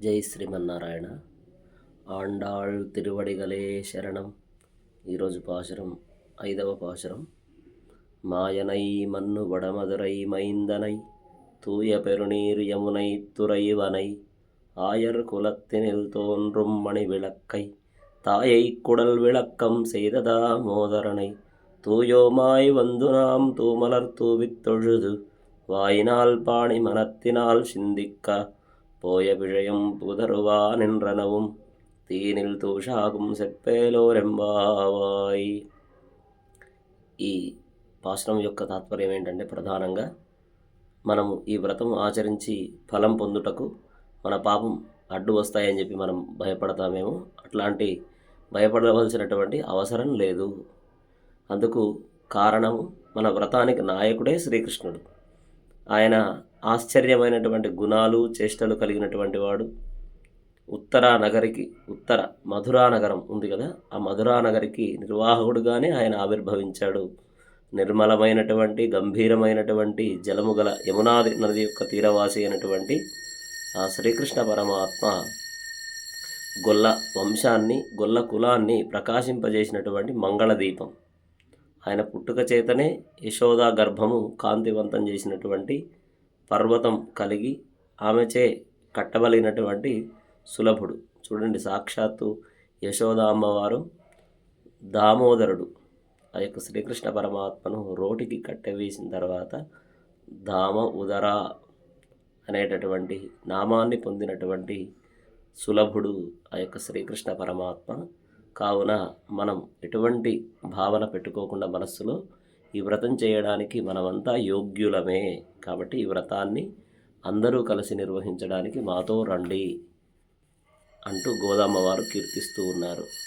జై శ్రీమన్నారాయణ ఆండాళ్ తిరువడిగలే శరణం ఈరోజు పాశురం ఐదవ పాశురం మాయనై మన్ను వడమదురై మైందనై தூய பெருநீர் யமுனை துறைவனை ஆயர் குலத்தினில் தோன்றும் மணி விளக்கை தாயை குடல் விளக்கம் செய்ததா மோதரனை தூயோமாய் வந்து நாம் தூமலர் தூவித் தொழுது வாயினால் பாணி மனத்தினால் சிந்திக்க போய விஷயம் புதருவா நின்றனவும் தீனில் தூஷாகும் సెప్పేలోరెంబావాయ్ ఈ పాశ్రం యొక్క తాత్పర్యం ఏంటంటే ప్రధానంగా మనము ఈ వ్రతం ఆచరించి ఫలం పొందుటకు మన పాపం అడ్డు వస్తాయని చెప్పి మనం భయపడతామేమో అట్లాంటి భయపడవలసినటువంటి అవసరం లేదు అందుకు కారణము మన వ్రతానికి నాయకుడే శ్రీకృష్ణుడు ఆయన ఆశ్చర్యమైనటువంటి గుణాలు చేష్టలు కలిగినటువంటి వాడు. ఉత్తరా నగరికి ఉత్తర మధురా నగరం ఉంది కదా ఆ మధురా నగరికి నిర్వాహకుడుగానే ఆయన ఆవిర్భవించాడు. నిర్మలమైనటువంటి గంభీరమైనటువంటి జలము గల యమునాది నది యొక్క తీరవాసి అయినటువంటి ఆ శ్రీకృష్ణ పరమాత్మ గొల్ల వంశాన్ని గొల్ల కులాన్ని ప్రకాశింపజేసినటువంటి మంగళదీపం. ఆయన పుట్టుక చేతనే యశోదా గర్భము కాంతివంతం చేసినటువంటి పర్వతం కలిగి ఆమెచే కట్టబలినటువంటి సులభుడు. చూడండి సాక్షాత్తు యశోద అమ్మవారు దామోదరుడు. ఆ యొక్క శ్రీకృష్ణ పరమాత్మను రోటికి కట్టవేసిన తర్వాత దామ ఉదరా అనేటటువంటి నామాన్ని పొందినటువంటి సులభుడు ఆ యొక్క శ్రీకృష్ణ పరమాత్మ. కావున మనం ఎటువంటి భావన పెట్టుకోకుండా మనస్సులో ఈ వ్రతం చేయడానికి మనమంతా యోగ్యులమే. కాబట్టి ఈ వ్రతాన్ని అందరూ కలిసి నిర్వహించడానికి మాతో రండి అంటూ గోదామ్మవారు కీర్తిస్తూ ఉన్నారు.